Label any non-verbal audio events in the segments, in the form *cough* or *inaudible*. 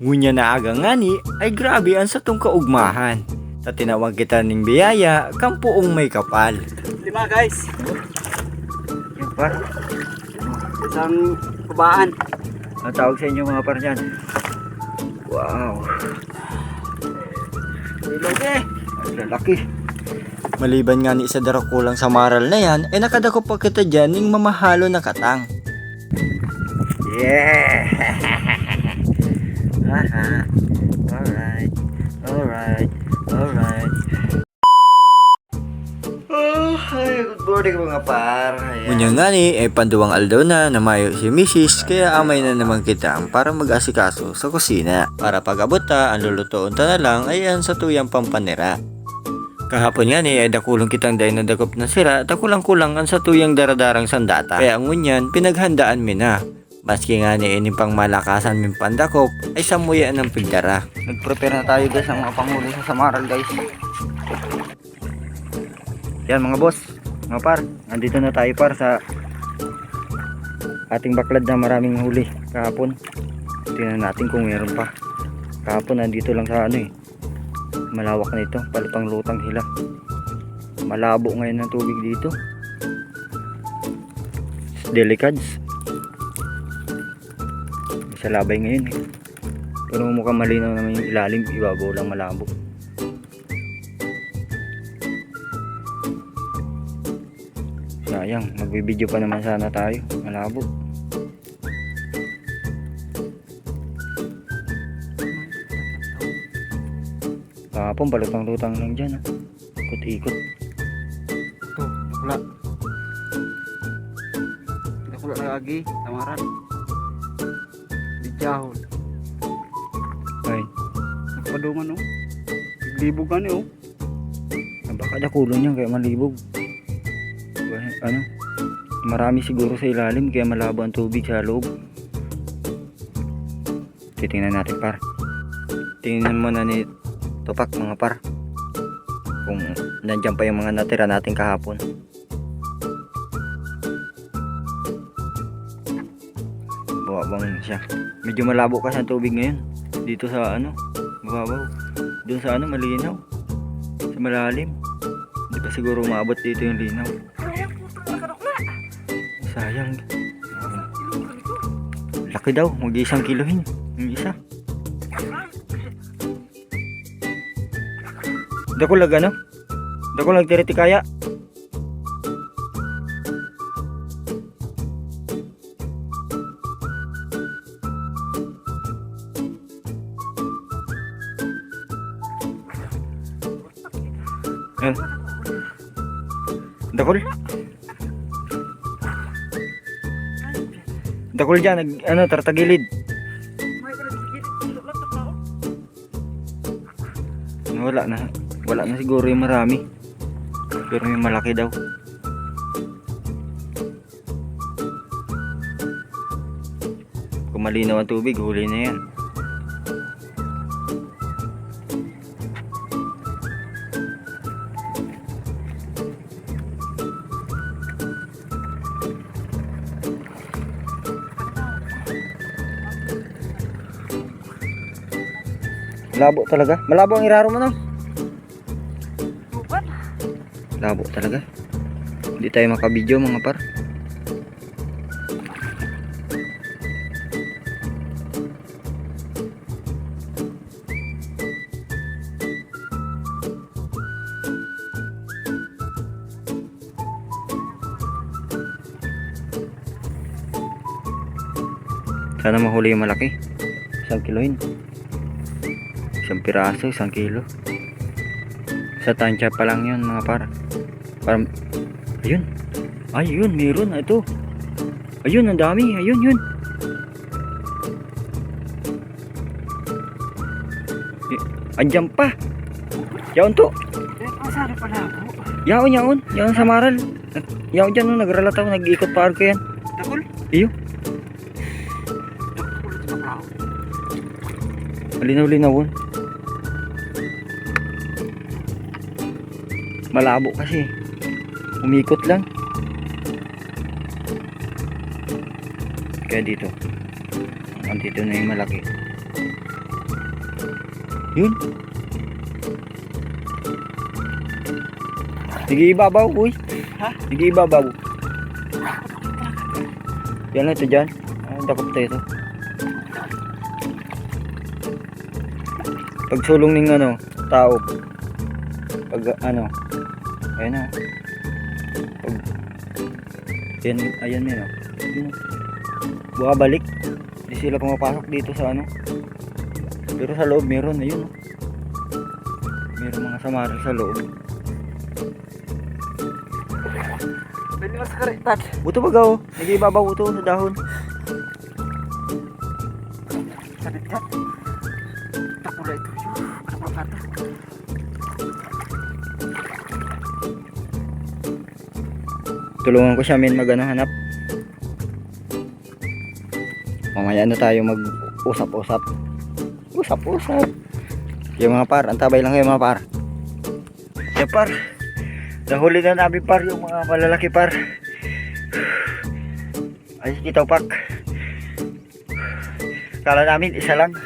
Ngunya na aga nga ni, ay grabe ang satong kaugmahan. Sa tinawag kita ning biyaya, kampuong may kapal. Lima guys. Yan par, Isang kubaan. ang tawag sa inyo mga par dyan. Wow, eh. ang lalaki. Maliban nga ni isa dara kulang sa maral na yan, ay nakadako pa kita dyan ning mamahalo na katang. Yeah! *laughs* Haha. alright, alright, alright. Oh, ay, good morning mga par. Kunya nga ni, ay panduwang aldaw na na mayo si Mrs. Kaya amay na naman kita para mag-asikaso sa kusina. Para pag abot ta, ang lulutoon ta na lang ay ang sa tuyang pampanira. Kahapon nga ni, ay dakulong kitang day na dakop na sira, dakulang-kulang ang sa tuyang daradarang sandata. Kaya ngunyan, pinaghandaan mi na. Maski nga ni ining pang malakasan min pandakop, ay samuya ng pigdara. Nag-prepare na tayo guys ng mga panghuli sa samaral guys. Yan mga boss, mga par, nandito na tayo par sa ating baklad na maraming huli kahapon. Tingnan natin kung meron pa. Kahapon nandito lang sa ano eh. Malawak na ito, palutang lutang hila. Malabo ngayon ang tubig dito. Delicads. Sa labay ngayon eh. Pero mukhang malinaw naman yung ilalim, ibabaw lang malabo. Sayang, magbibideo pa naman sana tayo. Malabo. Kahapon, balutang-lutang lang dyan. ah. Ikot-ikot. Ito, nakula. Nakula na lagi. Tamaran. Dijahon. Ay, Nagpadungan oh. Libog ka ni oh. baka dakulo niya kaya malibog. Ano? Marami siguro sa ilalim kaya malabo ang tubig sa loob. Titingnan natin par. Tingnan mo na ni Tupak mga par. Kung nandyan pa yung mga natira natin kahapon. Bawabang siya. Medyo malabo kasi ang tubig ngayon. Dito sa ano, mababaw. Doon sa ano, malinaw. Sa malalim. Hindi pa siguro maabot dito yung linaw. Sayang. Laki daw, mag isang kilohin. Yung isa. Dako lag ano? Dako lag tiriti kaya. Dakol dyan, nag, ano, tartagilid. Wala na. Wala na siguro yung marami. Pero may malaki daw. Kung malinaw ang tubig, huli na yan. Labo talaga. Malabo ang iraro mo no? Labo talaga. Hindi tayo makabidyo mga par. Sana mahuli yung malaki. Isang kilohin. Isang piraso, isang kilo. Sa tansya pa lang yun mga par. Parang, ayun. Ay, yun, meron. Ito. Ayun, ang dami. Ayun, yun. Eh, Andyan pa. Yaon to. Eh, masari pala ako. Yaon, yaon. Yaon sa maral. Yaon dyan, no, nagralataw. Nag-ikot pa ko yan. Dakol? Iyo. Dakol Malabo kasi. Umikot lang. Kaya dito. Andito na yung malaki. Yun. Nag-iibabaw, uy. Ha? Nag-iibabaw. Yan lang ito dyan. Ah, dakop tayo ito. Pag sulong ng ano, tao. Pag ano, ayun na. Pag, yan, ayan yun. oh. Yun. Buka balik. Hindi sila pumapasok dito sa ano. Pero sa loob meron, ayun. Meron mga samara sa loob. Pwede mas karetan. Buto baga oh. Nag-ibabaw buto sa dahon. Karetan. Tulungan ko siya min mag ano, hanap. Mamaya na tayo mag usap-usap. Usap-usap. Yung mga par, antabay lang kayo mga par. Yan par. Nahuli na namin par yung mga malalaki par. Ay, kita pak. Kala namin isa lang.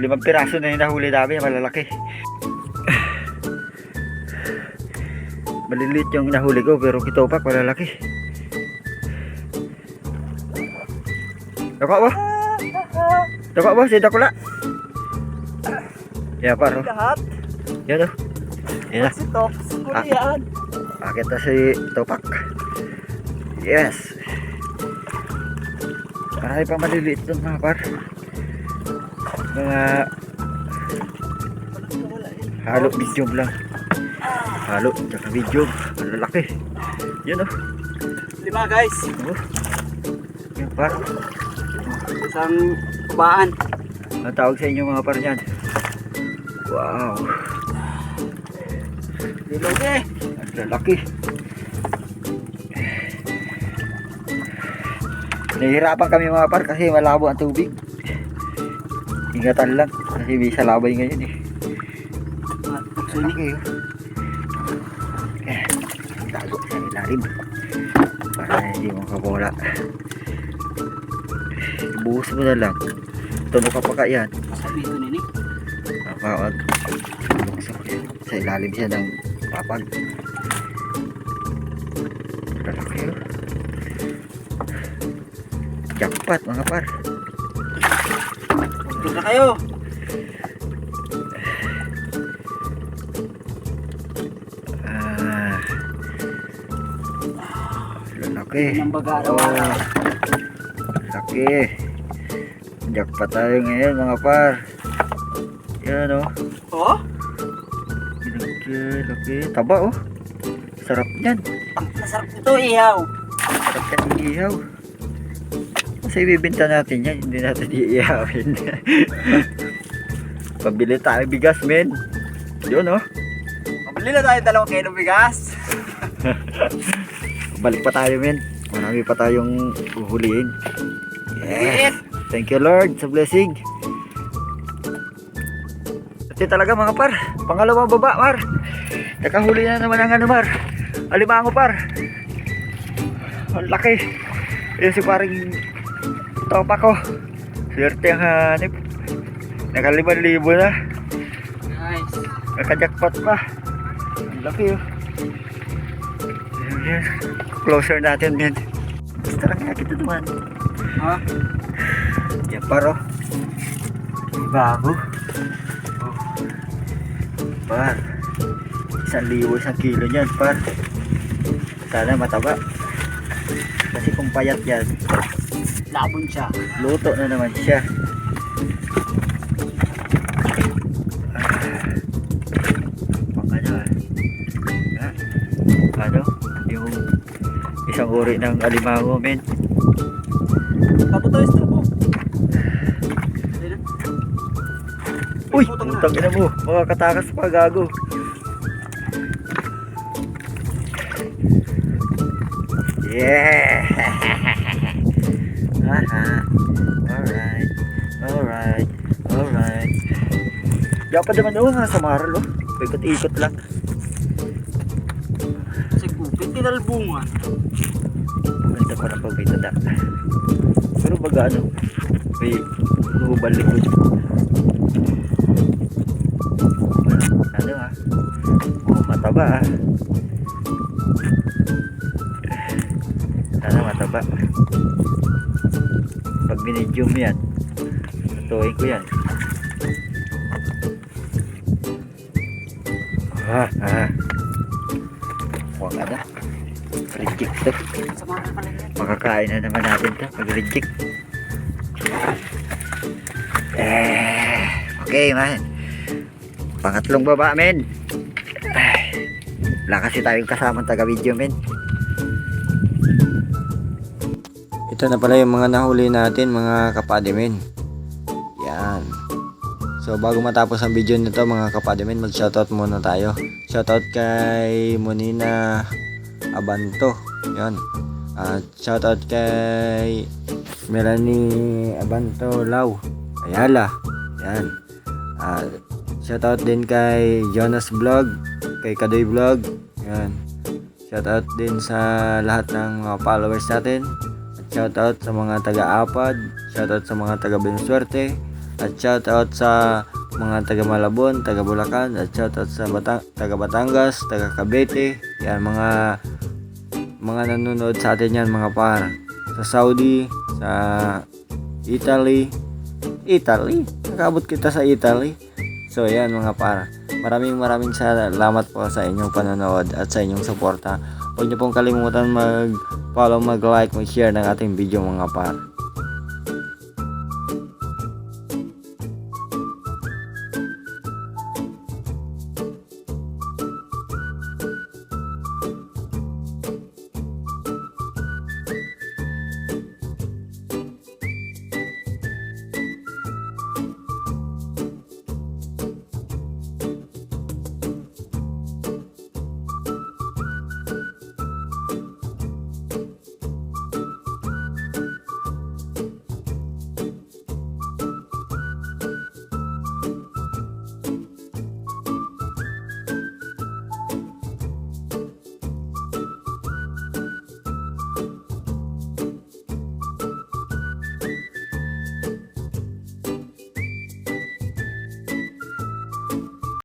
Limang piraso na yung nahuli namin, malalaki. Maliliit yung nahuli ko pero kitopak malalaki. Dako ba? Dako ba? Si Dakula? Ya paro. Yan oh. Yan na. Si Top. Siguro Ah. yan. Akit na si Topak. Yes. Marami pa maliliit doon mga par. Mga halo medium lang. Halo, tsaka medium. Malalaki. Yan oh. Lima guys. Oh. Yan par. Isang kubaan. Ang tawag sa inyo mga par yan. Wow. Liloge. Ang lalaki. Nahihirapan kami mga par kasi malabo ang tubig. Ingatan lang kasi may salabay ngayon eh. Malaki oh. Ilalim. Para hindi makabola. Ibuhos mo na lang. Tunog ka pa ka yan. Sabi ito nini. Mapawag. Buksan ko yan. Sa ilalim siya ng papag. Lalaki oh. Jackpot mga par. Na kayo. Ng Oh. araw-araw. Laki. Jackpot tayo ngayon mga par. Yan oh. Oh? Laki, laki. Taba oh. Sarap yan. Ang masarap nito ihaw. Sarap yan iihaw. Kasi ibibenta natin yan. Hindi natin *laughs* iihawin. Pabili tayo bigas men. Yun oh. Mabili na tayo dalawang kilo bigas. *laughs* Balik pa tayo men. Marami pa tayong uhulihin. Yes. Thank you Lord sa blessing. Ito talaga mga par. Pangalawang baba par. Nakahuli na naman ang ano par. Alimango par. Ang laki. Yan si paring topa ko. Swerte ang hanip. Nakaliman libo na. Nice. Nakajakpat pa. Ang laki oh. Yan, yan. Closer natin men. Basta lang nga kita naman. Ha? Yan paro. Bago. Oh. Par. Isang libo isang kilo niyan par. Sana mataba. Kasi kung payat yan, Labon siya. luto na naman siya. Uri ng alimango men. Sa mo. Ayun na. Uy, Putang na. putang ina mo. Mga katakas pa, gago. Yeah! *laughs* Aha. Alright. Alright. Alright. Dapat naman oh, nga sa maral oh. Ikot-ikot lang. Kasi kupit tinalbungan. Ganda pa ng pagbitada. Pero baga ano, May hubal likod. Ano ah? Oh, mataba ah. Sana mataba. Pag binidyo mo yan, tutuin ko yan. Ah, ah. Huwag ka na. Reject to. Makakain na naman natin to pag reject. Eh, okay man. Pangatlong baba men. Wala kasi tayong kasamang taga-video men. Ito na pala yung mga nahuli natin mga kapade men. Yan. So bago matapos ang video nito mga kapade men, mag-shoutout muna tayo. Shoutout kay Monina Abanto. Yan. At shoutout kay Melanie Abanto Lau. Ayala. Yan. At shoutout din kay Jonas Vlog, kay Kadoy Vlog. Yan. Shoutout din sa lahat ng mga followers natin. At shoutout sa mga taga-Apad, shoutout sa mga taga-Bensuerte, at shoutout sa mga taga Malabon, taga Bulacan, at shoutout sa Batang, taga Batangas, taga Cavite. Yan mga mga nanonood sa atin yan mga par. Sa Saudi, sa Italy, Italy. Nakabot kita sa Italy. So yan mga par. Maraming maraming salamat po sa inyong panonood at sa inyong suporta. Huwag niyo pong kalimutan mag-follow, mag-like, mag-share ng ating video mga par.